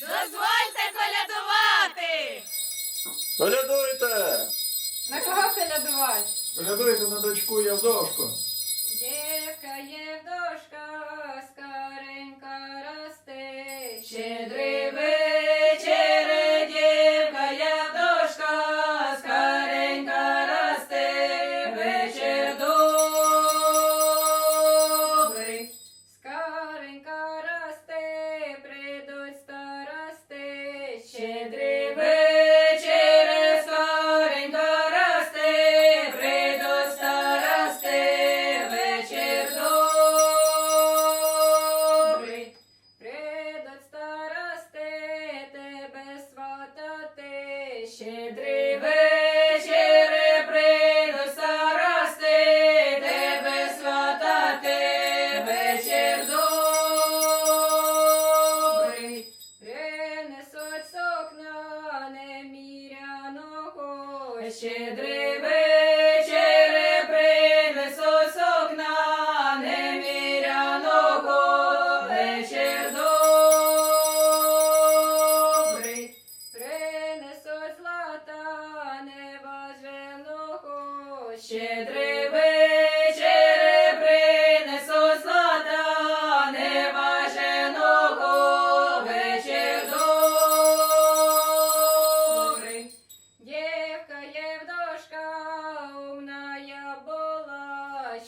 Дозвольте колядувати! Колядуйте! На кого колядувати? Колядуйте на дочку Явдошку. Дівка Євдошка, скоренько росте, щедрий щедрий вечір, прийдуть старости, тебе сватати, вечір добрий. Принесуть сокна неміряного, щедрий щедрий вечір, принесуть слата неваженого, вечір добрий. Дівка Євдошка, умна була,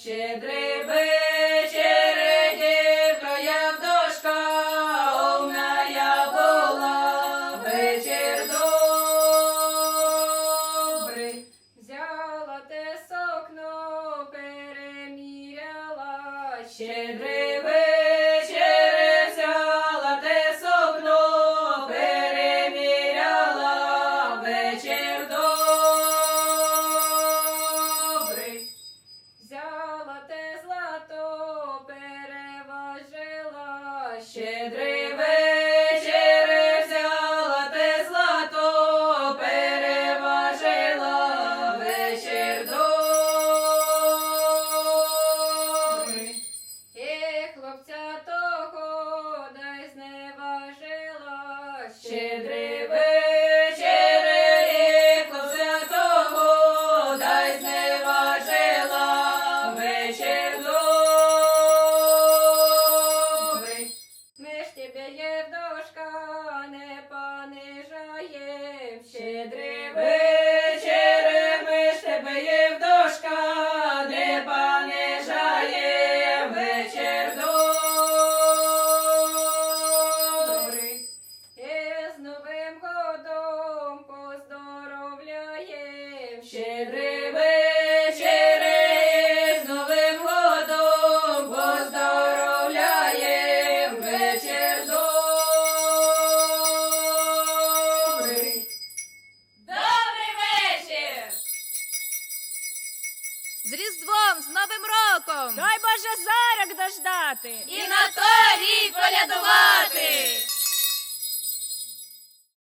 щедрий вечір, те сокно, переміряла, вечір добрий. Взяла те злато, переважила, щедрий хлопця поздоровляєм, щедрий з Новим годом поздоровляєм, вечір добрий. Добрий вечір! З Різдвом, з Новим роком! Дай Боже зарок дождати! І на той рік колядувати!